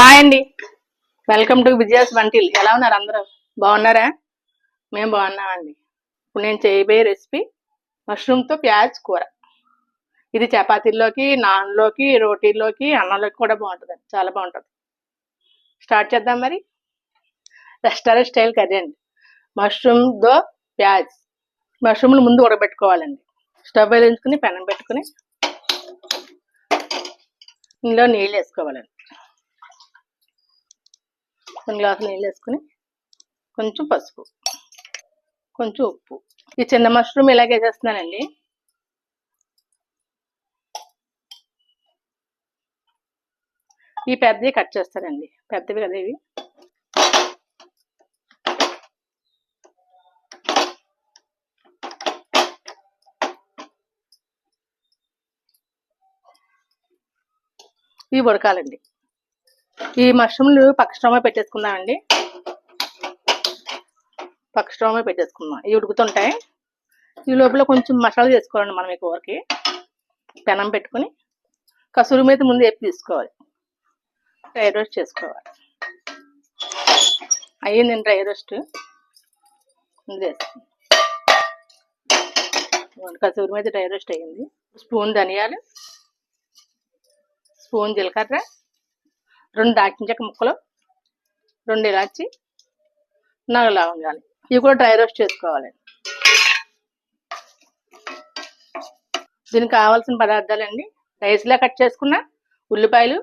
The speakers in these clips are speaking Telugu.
హాయ్ అండి. వెల్కమ్ టు విజయాస్ వంటిల్ ఎలా ఉన్నారు అందరూ? బాగున్నారా? మేము బాగున్నామండి. ఇప్పుడు నేను చేయబోయే రెసిపీ మష్రూమ్తో ప్యాజ్ కూర. ఇది చపాతీల్లోకి నాన్లోకి రోటీల్లోకి అన్నంలోకి కూడా బాగుంటుంది. చాలా బాగుంటుంది. స్టార్ట్ చేద్దాం మరి. రెస్టారెంట్ స్టైల్ కర్రీ అండి. మష్రూమ్తో ప్యాజ్. మష్రూమ్లు ముందు ఉడకబెట్టుకోవాలండి. స్టవ్ వెలిగించుకుని పెనం పెట్టుకుని ఇందులో నీళ్ళు వేసుకోవాలండి. కొన్ని గ్లాసులు నీళ్ళు వేసుకుని కొంచెం పసుపు కొంచెం ఉప్పు. ఈ చిన్న మష్రూమ్ ఇలాగే చేస్తున్నానండి. ఈ పెద్దవి కట్ చేస్తానండి. పెద్దవి కదా ఇవి. ఇవి ఉడకాలండి. ఈ మష్రూమ్లు పక్క స్టవ్ మీద పెట్టేసుకుందామండి పక్క స్టవ్ మీద పెట్టేసుకుందాం. ఇవి ఉడుకుతుంటాయి. ఈ లోపల కొంచెం మసాలా చేసుకోవాలండి మనం ఈ కూరకి పెనం పెట్టుకుని కసూరి మీద ముందు వేపి తీసుకోవాలి. డ్రై రోస్ట్ చేసుకోవాలి. అయ్యిందండి డ్రై రోస్ట్. ముందు వేసుకుందాం కసూరి మీద డ్రై రోస్ట్ అయ్యింది. స్పూన్ ధనియాలు. స్పూన్ జీలకర్ర. రెండు దాటించక ముక్కలు రెండు ఇలాచి నాలుగు లవంగాలు ఇవి కూడా డ్రై రోస్ట్ చేసుకోవాలి. దీనికి కావాల్సిన పదార్థాలండి. డైస్లా కట్ చేసుకున్న ఉల్లిపాయలు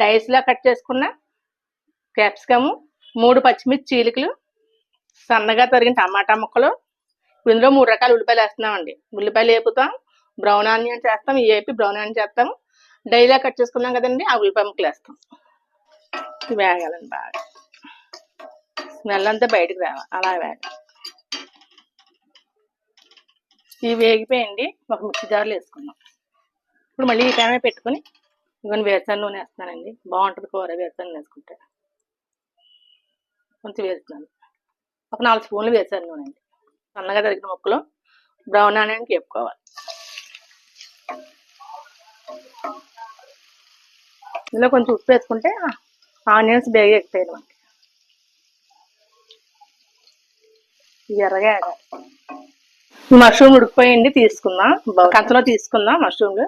డైస్లా కట్ చేసుకున్న క్యాప్సికము మూడు పచ్చిమిర్చి చీలికలు సన్నగా తరిగిన టమాటా ముక్కలు. ఇందులో మూడు రకాల ఉల్లిపాయలు వేస్తున్నామండి. ఉల్లిపాయలు వేపుతాం బ్రౌన్ ఆనియన్ చేస్తాం ఇవి వేపి బ్రౌన్ ఆనియన్ చేస్తాం. డైలా కట్ చేసుకున్నాం కదండి ఆ ఉల్లిపాయ ముక్కలు వేస్తాం. వేగాలండి బాగా. స్మెల్ అంతా బయటకు రావాలి అలా వేగాలి ఇవి వేగిపోయండి ఒక మిక్సీ జార్లో వేసుకుందాం. ఇప్పుడు మళ్ళీ ఈ టైమే పెట్టుకుని ఇవన్నీ వేరుశనగ నూనె వేస్తున్నానండి. బాగుంటుంది కూర వేరుశనగ నూనె వేసుకుంటే. కొంచెం వేస్తున్నాను ఒక నాలుగు స్పూన్లు వేరుశనగ నూనె అండి. సన్నగా తరిగిన ముక్కలు బ్రౌన్ ఆనియన్కి వేపుకోవాలి. ఇందులో కొంచెం ఉప్పు వేసుకుంటే ఆనియన్స్ బేగా ఎక్కుతాయి మనకి ఎర్రగా మష్రూమ్ ఉడికిపోయింది తీసుకుందాం కంచలో తీసుకుందాం మష్రూమ్లు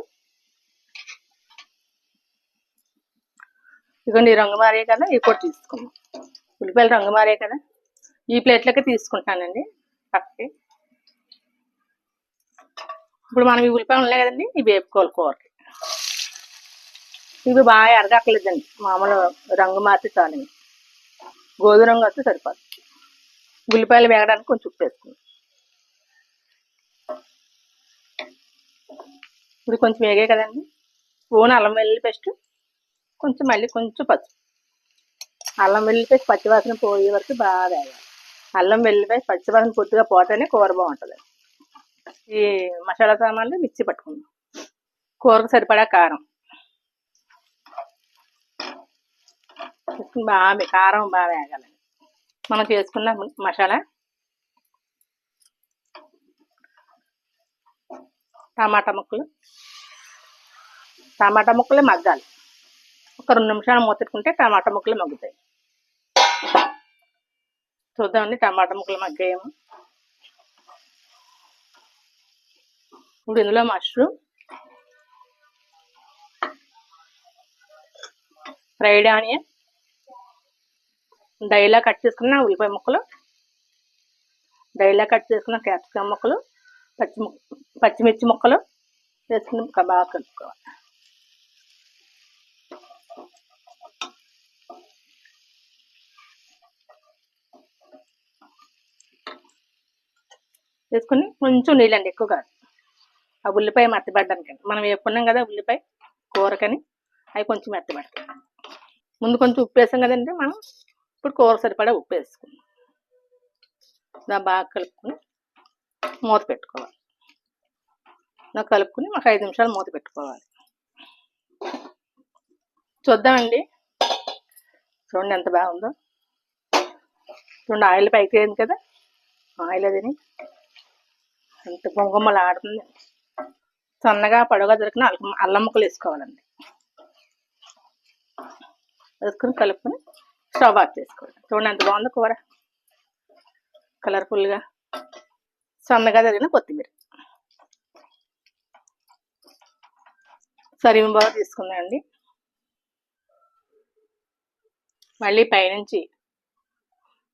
ఇదిగోండి ఈ రంగు మారే కదా ఇవి కూడా తీసుకుందాం ఉల్లిపాయలు రంగు మారే కదా. ఈ ప్లేట్లకే తీసుకుంటానండి పక్కకి ఇప్పుడు మనం ఈ ఉల్లిపాయలు ఉన్నాయి కదండి ఇవి వేపుకోవాలి కూరకి. ఇవి బాగా ఎరగక్కలేదండి మామూలు రంగు మారితే చాలండి. గోధుమ రంగు వస్తే సరిపోదు. ఉల్లిపాయలు వేగడానికి కొంచెం ఉప్పు వేసుకుంది ఇది కొంచెం వేగే కదండి. స్పూన్ అల్లం వెల్లుల్లి పేస్ట్ కొంచెం మళ్ళీ కొంచెం పసుపు. అల్లం వెల్లుల్లి పేస్ట్ పచ్చివాసన పోయే వరకు బాగా వేగాలి. అల్లం వెల్లుల్లి పేస్ట్ పచ్చివాసన పూర్తిగా పోతేనే కూర బాగుంటుంది. ఈ మసాలా సామాన్లు మిక్సీ పట్టుకుందాం. కూరకు సరిపడా కారం. బాగా కారం బాగా వేగాలి. మనం చేసుకున్న మసాలా. టమాటా ముక్కలు. టమాటా ముక్కలే మగ్గాలి. ఒక రెండు నిమిషాలు మూతట్టుకుంటే టమాటా ముక్కలు మగ్గుతాయి. చూద్దామండి టమాటా ముక్కలు మగ్గాయేమో ఇప్పుడు ఇందులో మష్రూమ్. Fried onion. డైలా కట్ చేసుకున్న ఉల్లిపాయ ముక్కలు. డైలా కట్ చేసుకున్న క్యాప్సికమ్ ముక్కలు పచ్చి పచ్చిమిర్చి ముక్కలు వేసుకుని బాగా కలుపుకోవాలి. వేసుకుని కొంచెం నీళ్ళండి ఎక్కువ కాదు. ఆ ఉల్లిపాయ మెత్తబడ్డానికి మనం వేపుకున్నాం కదా ఉల్లిపాయ కూరకని అవి కొంచెం మెత్తబడతాయి. ముందు కొంచెం ఉప్పు వేసాం కదండి మనం. ఇప్పుడు కూర సరిపడా ఉప్పు వేసుకుందాం. దా బాగా కలుపుకొని మూత పెట్టుకోవాలి. ఇలా కలుపుకొని ఒక ఐదు నిమిషాలు మూత పెట్టుకోవాలి. చూద్దామండి. చూడండి ఎంత బాగుందో. చూడండి ఆయిల్ పైకి అయింది కదా. ఆయిల్ అదిని. ఎంత గుమ్మలు ఆడుతుంది. సన్నగా పడవగా దొరికిన అల్లం అల్లం ముక్కలు వేసుకోవాలండి. వేసుకుని కలుపుకొని స్టవ్ ఆఫ్ చేసుకోవాలి చూడండి ఎంత బాగుందో కూర. కలర్ఫుల్గా సన్నగా తగిన కొత్తిమీర. సరిమి బాగా తీసుకుందండి మళ్ళీ పైనుంచి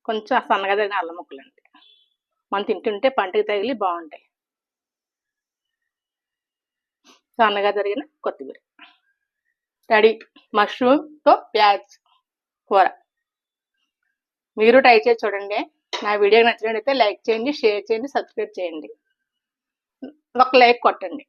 కొంచెం సన్నగా తగిన అల్లం ముక్కలు అండి మనం తింటుంటే పంటకి తగిలి బాగుంటాయి. సన్నగా తరిగిన కొత్తిమీర. రెడీ మష్రూమ్తో ప్యాజ్ కూర. మీరు ట్రై చేసి చూడండి. నా వీడియో నచ్చినట్లయితే లైక్ చేయండి షేర్ చేయండి సబ్స్క్రైబ్ చేయండి. ఒక లైక్ కొట్టండి.